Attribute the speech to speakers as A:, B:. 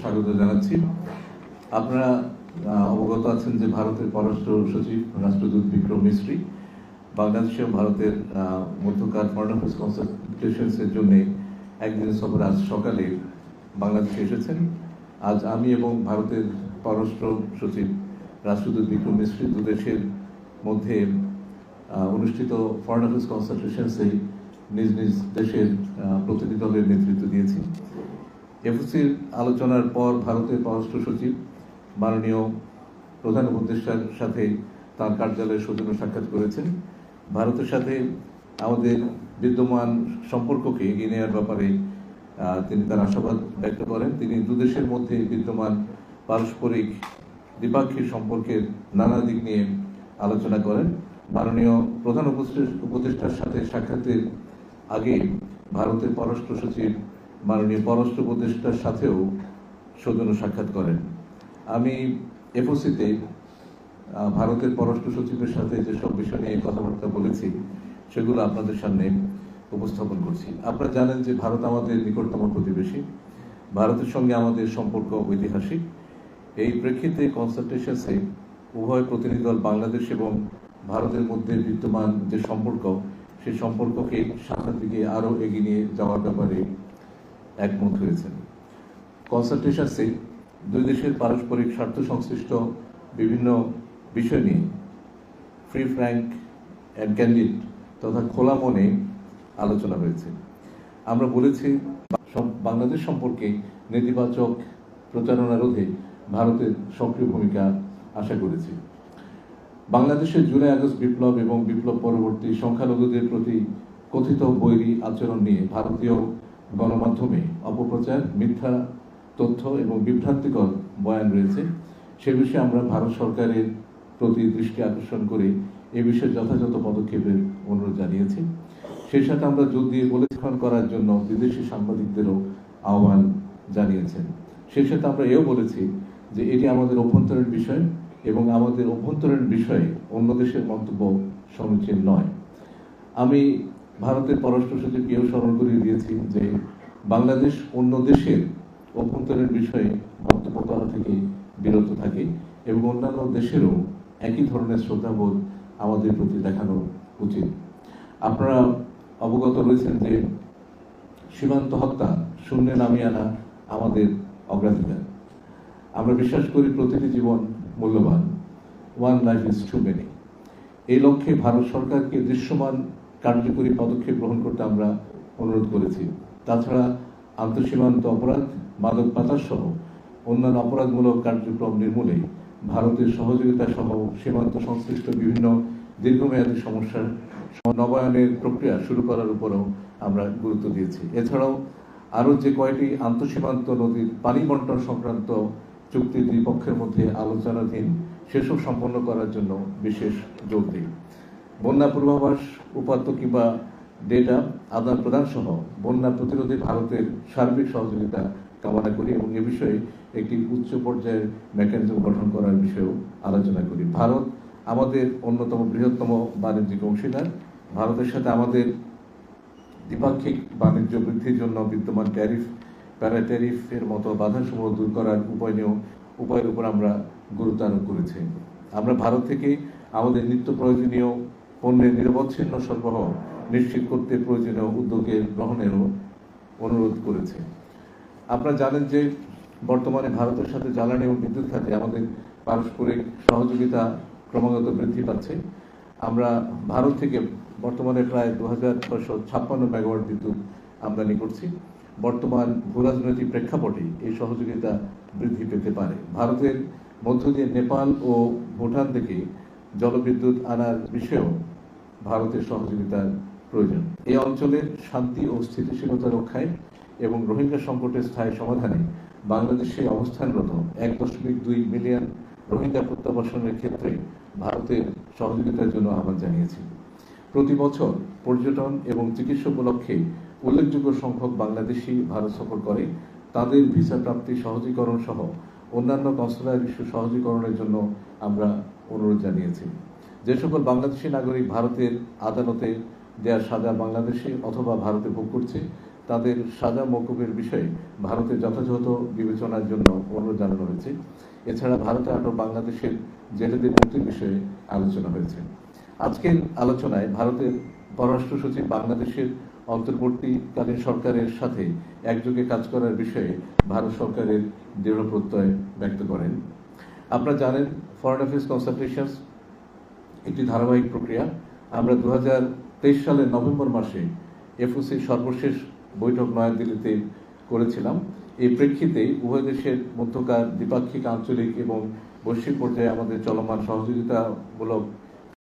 A: স্বাগত জানাচ্ছি। আপনারা অবগত আছেন যে ভারতের পররাষ্ট্র সচিব, রাষ্ট্রদূত বিক্রম মিস্ত্রি, বাংলাদেশে ভারতের মধ্যকার ফরেন অ্যাফেয়ার্স কনসালটেশনসের জন্য একদিনের সফর আজ সকালে বাংলাদেশে এসেছেন। আজ আমি এবং ভারতের পররাষ্ট্র সচিব, রাষ্ট্রদূত বিক্রম মিস্ত্রি দু দেশের মধ্যে অনুষ্ঠিত ফরেন অ্যাফেয়ার্স কনসালটেশনসে নিজ নিজ দেশের প্রতিনিধি দলের নেতৃত্ব দিয়েছি। এফসির আলোচনার পর ভারতের পররাষ্ট্র সচিব, মাননীয় প্রধান উপদেষ্টার সাথে তার কার্যালয়ে সৌজন্য সাক্ষাৎ করেছেন। ভারতের সাথে আমাদের বিদ্যমান সম্পর্ককে এগিয়ে নেওয়ার ব্যাপারে তিনি তার আশাবাদ ব্যক্ত করেন। তিনি দুদেশের মধ্যে বিদ্যমান পারস্পরিক দ্বিপাক্ষিক সম্পর্কের নানা দিক নিয়ে আলোচনা করেন। মাননীয় প্রধান উপদেষ্টা- উপদেষ্টার সাথে সাক্ষাতের আগে ভারতের পররাষ্ট্র সচিব মাননীয় পররাষ্ট্র উপদেষ্টার সাথেও সৌজন্য সাক্ষাৎ করেন। আমি এফওসিতে ভারতের পররাষ্ট্র সচিবের সাথে যেসব বিষয় নিয়ে কথাবার্তা বলেছি, সেগুলো আপনাদের সামনে উপস্থাপন করছি। আপনারা জানেন যে ভারত আমাদের নিকটতম প্রতিবেশী। ভারতের সঙ্গে আমাদের সম্পর্ক ঐতিহাসিক। এই প্রেক্ষিতে কনসালটেশনসে উভয় প্রতিনিধি দল বাংলাদেশ এবং ভারতের মধ্যে বিদ্যমান যে সম্পর্ক, সেই সম্পর্ককে সামনের দিকে আরও এগিয়ে নিয়ে যাওয়ার ব্যাপারে একমত হয়েছেন কনসালটেশনসে দুই দেশের পারস্পরিক স্বার্থ সংশ্লিষ্ট বিভিন্ন বিষয় নিয়ে ফ্রি ফ্র্যাঙ্ক অ্যান্ড ক্যান্ডিড তথা খোলা মনে আলোচনা হয়েছে। আমরা বলেছি বাংলাদেশ সম্পর্কে নেতিবাচক প্রচারণা রোধে ভারতের সক্রিয় ভূমিকা আশা করেছি। বাংলাদেশের জুলাই, আগস্ট বিপ্লব এবং বিপ্লব পরবর্তী সংখ্যালঘুদের প্রতি কথিত বৈরী আচরণ নিয়ে ভারতীয় গণমাধ্যমে অপপ্রচার, মিথ্যা তথ্য এবং বিভ্রান্তিকর বয়ান রয়েছে। সে বিষয়ে আমরা ভারত সরকারের প্রতি দৃষ্টি আকর্ষণ করে এ বিষয়ে যথাযথ পদক্ষেপের অনুরোধ জানিয়েছি। সেই সাথে আমরা জোর দিয়ে বলেক্ষণ করার জন্য বিদেশি সাংবাদিকদেরও আহ্বান জানিয়েছেন। সেই সাথে আমরা এও বলেছি যে এটি আমাদের অভ্যন্তরীণ বিষয় এবং আমাদের অভ্যন্তরীণ বিষয়ে অন্য দেশের মন্তব্য সমীচীন নয়। আমি ভারতের পররাষ্ট্র সচিবকেও স্মরণ করিয়ে দিয়েছি যে বাংলাদেশ অন্য দেশের অভ্যন্তরীণ বিষয়ে বক্তব্য করা থেকে বিরত থাকে এবং অন্যান্য দেশেরও একই ধরনের শ্রদ্ধাবোধ আমাদের প্রতি দেখানো উচিত। আপনারা অবগত রয়েছেন যে সীমান্ত হত্যা শূন্যে নামিয়ে আনা আমাদের অগ্রাধিকার। আমরা বিশ্বাস করি প্রতিটি জীবন মূল্যবান। One life is too many এই লক্ষ্যে ভারত সরকারকে দৃশ্যমান কার্যকরী পদক্ষেপ গ্রহণ করতে আমরা অনুরোধ করেছি। তাছাড়া আন্তঃসীমান্ত অপরাধ, মাদক পাচার সহ অন্যান্য অপরাধমূলক কার্যক্রম নির্মূলে ভারতের সহযোগিতা সহ সীমান্ত সংশ্লিষ্ট বিভিন্ন দীর্ঘমেয়াদী সমস্যার নবায়নের প্রক্রিয়া শুরু করার উপরও আমরা গুরুত্ব দিয়েছি। এছাড়াও আরও যে কয়টি আন্তঃসীমান্ত নদীর পানি বন্টন সংক্রান্ত চুক্তি দুই পক্ষের মধ্যে আলোচনাধীন, সেসব সম্পন্ন করার জন্য বিশেষ জোর দিই। বন্যা পূর্বাভাস, উপাত্ত কিংবা ডেটা আদান প্রদান সহ বন্যা প্রতিরোধে ভারতের সার্বিক সহযোগিতা কামনা করি এবং এ বিষয়ে একটি উচ্চ পর্যায়ের মেকানিজম গঠন করার বিষয়েও আলোচনা করি। ভারত আমাদের অন্যতম বৃহত্তম বাণিজ্যিক অংশীদার। ভারতের সাথে আমাদের দ্বিপাক্ষিক বাণিজ্য বৃদ্ধির জন্য বিদ্যমান ট্যারিফ প্যারা ট্যারিফের মতো বাধাসমূহ দূর করার উপায় নিয়েও, উপায়ের উপর আমরা গুরুত্ব আরোপ করেছি। আমরা ভারত থেকে আমাদের নিত্য প্রয়োজনীয় পণ্যের নিরবচ্ছিন্ন সরবরাহ নিশ্চিত করতে প্রয়োজনীয় উদ্যোগের গ্রহণেরও অনুরোধ করেছে। আপনারা জানেন যে বর্তমানে ভারতের সাথে জ্বালানি এবং বিদ্যুৎ খাতে আমাদের পারস্পরিক সহযোগিতা ক্রমাগত বৃদ্ধি পাচ্ছে। আমরা ভারত থেকে বর্তমানে প্রায় দু হাজার ছয়শো ছাপ্পান্ন মেগাওয়াট বিদ্যুৎ আমদানি করছি। বর্তমান ভূরাজনৈতিক প্রেক্ষাপটে এই সহযোগিতা বৃদ্ধি পেতে পারে। ভারতের মধ্য দিয়ে নেপাল ও ভুটান থেকে জলবিদ্যুৎ আনার বিষয়েও ভারতের সহযোগিতার প্রয়োজন। এই অঞ্চলের শান্তি ও স্থিতিশীলতা রক্ষায় এবং রোহিঙ্গা সংকটের স্থায়ী সমাধানে বাংলাদেশে অবস্থানরত এক দশমিক দুই মিলিয়ন রোহিঙ্গা প্রত্যাবাসনের ক্ষেত্রে ভারতের সহযোগিতার জন্য আহ্বান জানিয়েছি। প্রতি বছর পর্যটন এবং চিকিৎসা উপলক্ষে উল্লেখযোগ্য সংখ্যক বাংলাদেশি ভারত সফর করে। তাদের ভিসা প্রাপ্তি সহজীকরণ সহ অন্যান্য কনসুলার ইস্যু সহজীকরণের জন্য আমরা অনুরোধ জানিয়েছি। যে সকল বাংলাদেশি নাগরিক ভারতের আদালতে দেয়া সাজা বাংলাদেশে অথবা ভারতে ভোগ করছে, তাদের সাজা মৌকুবের বিষয়ে ভারতের যথাযথ বিবেচনার জন্য অনুরোধ জানানো হয়েছে। এছাড়া ভারতে আটক বাংলাদেশের জেলেদের মুক্তির বিষয়ে আলোচনা হয়েছে। আজকের আলোচনায় ভারতের পররাষ্ট্র সচিব বাংলাদেশের অন্তর্বর্তীকালীন সরকারের সাথে একযোগে কাজ করার বিষয়ে ভারত সরকারের দৃঢ় প্রত্যয় ব্যক্ত করেন। আপনারা জানেন ফরেন অফিস কনসালটেশনস একটি ধারাবাহিক প্রক্রিয়া। আমরা দু তেইশ সালের নভেম্বর মাসে এফওসির সর্বশেষ বৈঠক নয়াদিল্লিতে করেছিলাম। এই প্রেক্ষিতে উভয় দেশের মধ্যকার দ্বিপাক্ষিক, আঞ্চলিক এবং বৈশ্বিক পর্যায়ে আমাদের চলমান সহযোগিতামূলক